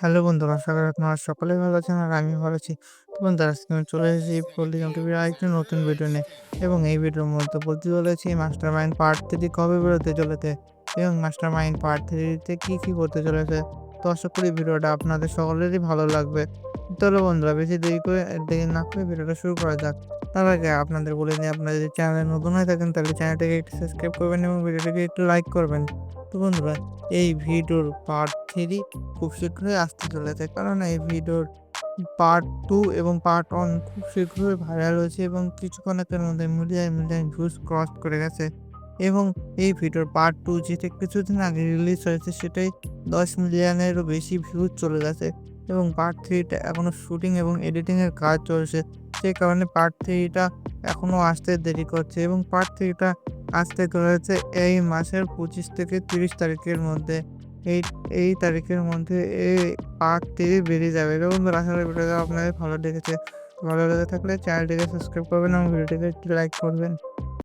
Hello বন্ধুরা, আশা করি আপনারা সকলেই ভালো আছেন আর আমি ভালো আছি। বন্ধুরা আজকে আমি চলে এসেছি পল্লিগ্রাম টিভির আরেকটি নতুন ভিডিও নিয়ে এবং এই ভিডিওর মধ্যে বলতে চলেছি মাস্টার মাইন্ড পার্ট থ্রি কবে বেরোতে চলেছে এবং মাস্টার মাইন্ড পার্ট থ্রিতে কী কী করতে চলেছে। তো আশা করি ভিডিওটা আপনাদের সকলেরই ভালো লাগবে। চলো বন্ধুরা বেশি দেরি করে দেরি না করে ভিডিওটা শুরু করা যাক। তার আগে আপনাদের বলে নিই আপনারা যদি চ্যানেলে নতুন হয়ে থাকেন তাহলে চ্যানেলটাকে একটু সাবস্ক্রাইব করবেন এবং ভিডিওটাকে একটু লাইক করবেন। তো বন্ধুরা, এই ভিডিওর পার্ট থ্রি খুব শীঘ্রই আসতে চলেছে। কারণ এই ভিডিওর পার্ট টু এবং পার্ট ওয়ান খুব শীঘ্রই ভাইরাল হয়েছে এবং কিছুক্ষণের মধ্যে মিলিয়ন মিলিয়ন ভিউজ ক্রস করে গেছে। এবং এই ভিডিওর পার্ট টু যেটা কিছুদিন আগে রিলিজ হয়েছে, সেটাই দশ মিলিয়নেরও বেশি ভিউজ চলে গেছে। এবং পার্ট থ্রিটা এখনও শুটিং এবং এডিটিংয়ের কাজ চলছে। সেই কারণে পার্ট থ্রিটা এখনও আসতে দেরি করছে এবং পার্ট থ্রিটা আসতে চলেছে এই মাসের পঁচিশ থেকে তিরিশ তারিখের মধ্যে। এই এই তারিখের মধ্যে এই পাক থেকে বেরিয়ে যাবে। এরকম বন্ধুরা, আশা করি আপনাদের ভালো লেগেছে। ভালো লেগে থাকলে চ্যানেলটিকে সাবস্ক্রাইব করবেন এবং ভিডিওটিকে একটু লাইক করবেন।